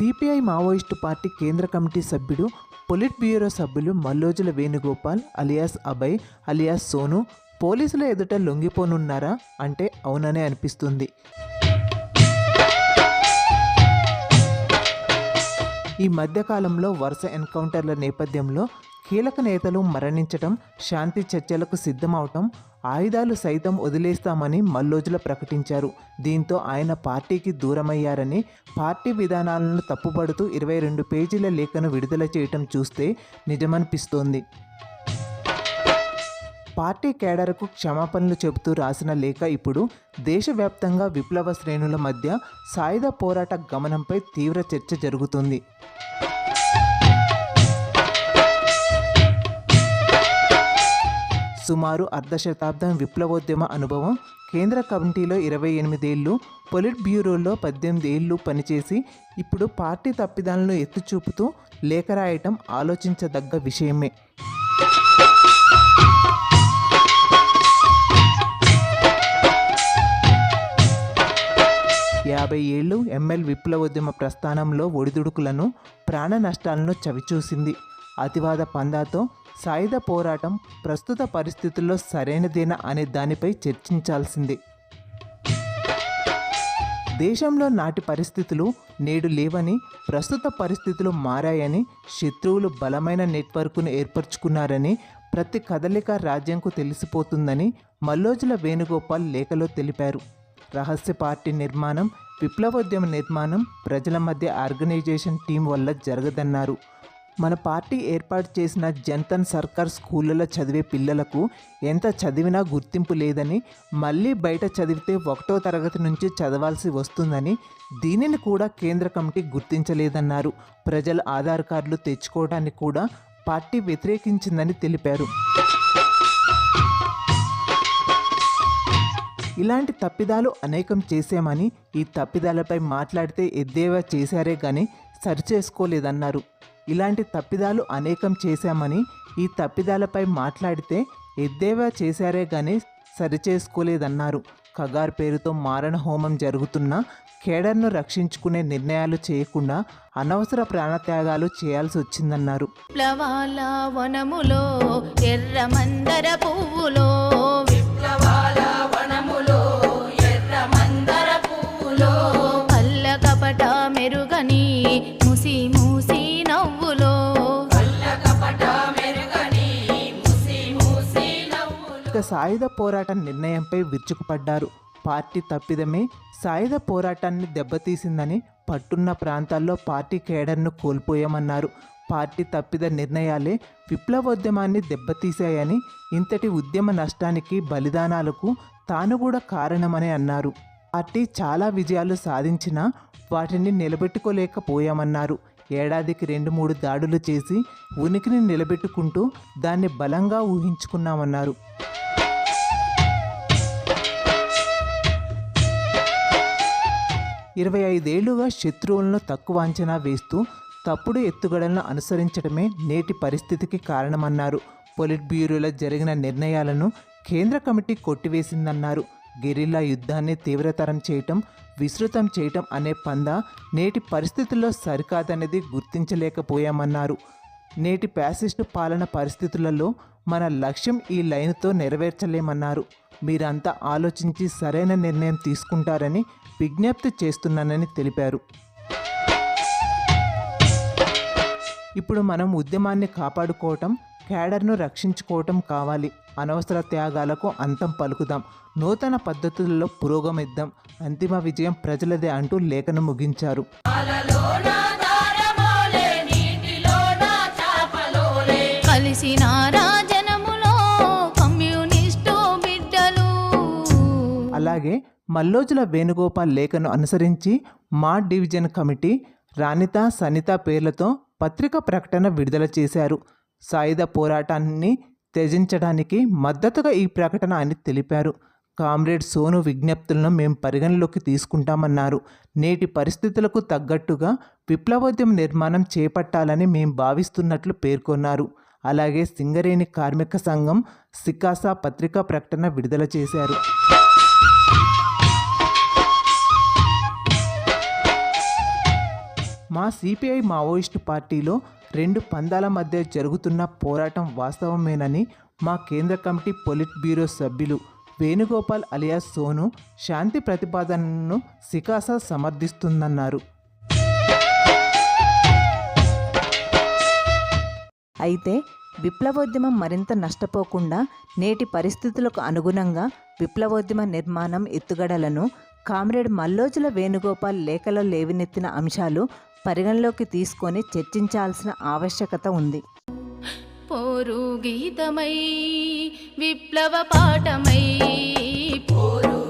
CPI Maoist party కేంద్ర committee సభ్యుడు politburo సభ్యులు మల్లోజుల వేణుగోపాల్ అలియాస్ అభయ్ అలియాస్ సోను పోలీసుల ఎదుట లొంగిపోనున్నారా అంటే అవుననే అనిపిస్తుంది. ఈ మధ్యకాలంలో వరుస ఎన్కౌంటర్ల నేపథ్యంలో కీలక నేతలు మరణించటం శాంతి చర్చలకు సిద్ధమవటం ఆయుధాలు సైతం వదిలేస్తామని మల్లోజుల ప్రకటించారు. దీంతో ఆయన పార్టీకి దూరమయ్యారని పార్టీ విధానాలను తప్పుపడుతూ ఇరవై రెండు పేజీల లేఖను విడుదల చేయటం చూస్తే నిజమనిపిస్తోంది. పార్టీ కేడర్కు క్షమాపణలు చెబుతూ రాసిన లేఖ ఇప్పుడు దేశవ్యాప్తంగా విప్లవ శ్రేణుల మధ్య సాయుధ పోరాట గమనంపై తీవ్ర చర్చ జరుగుతుంది. సుమారు అర్ధ శతాబ్దం విప్లవోద్యమ అనుభవం కేంద్ర కమిటీలో ఇరవై ఎనిమిదేళ్ళు పొలిట్ బ్యూరోలో పద్దెనిమిది ఏళ్ళు పనిచేసి ఇప్పుడు పార్టీ తప్పిదాలను ఎత్తుచూపుతూ లేఖ రాయటం ఆలోచించదగ్గ విషయమే. యాభై ఏళ్ళు ఎంఎల్ విప్లవోద్యమ ప్రస్థానంలో ఒడిదుడుకులను ప్రాణ నష్టాలను చవిచూసింది. అతివాద పందాతో సాయుధ పోరాటం ప్రస్తుత పరిస్థితుల్లో సరైనదేనా అనే దానిపై చర్చించాల్సింది. దేశంలో నాటి పరిస్థితులు నేడు లేవని ప్రస్తుత పరిస్థితులు మారాయని శత్రువులు బలమైన నెట్వర్క్ను ఏర్పరచుకున్నారని ప్రతి కదలిక రాజ్యంకు తెలిసిపోతుందని మల్లోజుల వేణుగోపాల్ లేఖలో తెలిపారు. రహస్య పార్టీ నిర్మాణం విప్లవోద్యమ నిర్మాణం ప్రజల మధ్య ఆర్గనైజేషన్ టీం వల్ల జరగదన్నారు. మన పార్టీ ఏర్పాటు చేసిన జంతన్ సర్కార్ స్కూళ్ళలో చదివే పిల్లలకు ఎంత చదివినా గుర్తింపు లేదని మళ్ళీ బయట చదివితే ఒకటో తరగతి నుంచి చదవాల్సి వస్తుందని దీనిని కూడా కేంద్ర కమిటీ గుర్తించలేదన్నారు. ప్రజల ఆధార్ కార్డులు తెచ్చుకోవడానికి కూడా పార్టీ వ్యతిరేకించిందని తెలిపారు. ఇలాంటి తప్పిదాలు అనేకం చేశామని ఈ తప్పిదాలపై మాట్లాడితే ఎద్దేవా చేశారే కానీ సరిచేసుకోలేదన్నారు. ఇలాంటి తప్పిదాలు అనేకం చేశామని ఈ తప్పిదాలపై మాట్లాడితే ఎద్దేవా చేశారే కానీ సరిచేసుకోలేదన్నారు. కగార్ పేరుతో మారణ హోమం జరుగుతున్న కేడర్ను రక్షించుకునే నిర్ణయాలు చేయకుండా అనవసర ప్రాణత్యాగాలు చేయాల్సి వచ్చిందన్నారు. ప్లవాల వనములో ఎర్ర మందర పువ్వులో ఇక సాయుధ పోరాట నిర్ణయంపై విరుచుకుపడ్డారు. పార్టీ తప్పిదమే సాయుధ పోరాటాన్ని దెబ్బతీసిందని పట్టున్న ప్రాంతాల్లో పార్టీ కేడర్ను కోల్పోయామన్నారు. పార్టీ తప్పిద నిర్ణయాలే విప్లవోద్యమాన్ని దెబ్బతీశాయని ఇంతటి ఉద్యమ నష్టానికి బలిదానాలకు తాను కూడా కారణమని అన్నారు. పార్టీ చాలా విజయాలు సాధించినా వాటిని నిలబెట్టుకోలేకపోయామన్నారు. ఏడాదికి రెండు మూడు దాడులు చేసి ఉనికిని నిలబెట్టుకుంటూ దాన్ని బలంగా ఊహించుకున్నామన్నారు. ఇరవై ఐదేళ్ళుగా శత్రువులను తక్కువ అంచనా వేస్తూ తప్పుడు ఎత్తుగడలను అనుసరించడమే నేటి పరిస్థితికి కారణమన్నారు. పొలిట్ బ్యూరోలో జరిగిన నిర్ణయాలను కేంద్ర కమిటీ కొట్టివేసిందన్నారు. గెరిల్లా యుద్ధాన్ని తీవ్రతరం చేయటం విస్తృతం చేయటం అనే పంద నేటి పరిస్థితుల్లో సరికాదనేది గుర్తించలేకపోయామన్నారు. నేటి ప్యాసిస్టు పాలన పరిస్థితులలో మన లక్ష్యం ఈ లైన్తో నెరవేర్చలేమన్నారు. మీరంతా ఆలోచించి సరైన నిర్ణయం తీసుకుంటారని విజ్ఞప్తి చేస్తున్నానని తెలిపారు. ఇప్పుడు మనం ఉద్యమాన్ని కాపాడుకోవటం క్యాడర్ను రక్షించుకోవటం కావాలి. అనవసర త్యాగాలకు అంతం పలుకుదాం. నూతన పద్ధతులలో పురోగమిద్దాం. అంతిమ విజయం ప్రజలదే అంటూ లేఖను ముగించారు. అలాగే మల్లోజుల వేణుగోపాల్ లేఖను అనుసరించి మా డివిజన్ కమిటీ రాణిత సనిత పేర్లతో పత్రిక ప్రకటన విడుదల చేశారు. సాయుధ పోరాటాన్ని త్యజించడానికి మద్దతుగా ఈ ప్రకటన అని తెలిపారు. కామ్రేడ్ సోను విజ్ఞప్తులను మేము పరిగణలోకి తీసుకుంటామన్నారు. నేటి పరిస్థితులకు తగ్గట్టుగా విప్లవోద్యమ నిర్మాణం చేపట్టాలని మేము భావిస్తున్నట్లు పేర్కొన్నారు. అలాగే సింగరేణి కార్మిక సంఘం సికాసా పత్రికా ప్రకటన విడుదల చేశారు. మా సిపిఐ మావోయిస్టు పార్టీలో రెండు పందాల మధ్య జరుగుతున్న పోరాటం వాస్తవమేనని మా కేంద్ర కమిటీ పొలిట్ బ్యూరో సభ్యులు వేణుగోపాల్ అలియాస్ సోను శాంతి ప్రతిపాదనను సికాస సమర్థిస్తుందన్నారు. అయితే విప్లవోద్యమం మరింత నష్టపోకుండా నేటి పరిస్థితులకు అనుగుణంగా విప్లవోద్యమ నిర్మాణం ఎత్తుగడలను కామ్రేడ్ మల్లోజుల వేణుగోపాల్ లేఖలో లేవనెత్తిన అంశాలు పరిగణలోకి తీసుకొని చర్చించాల్సిన ఆవశ్యకత ఉంది. పోరు గీతమై విప్లవ పాఠమై పోరు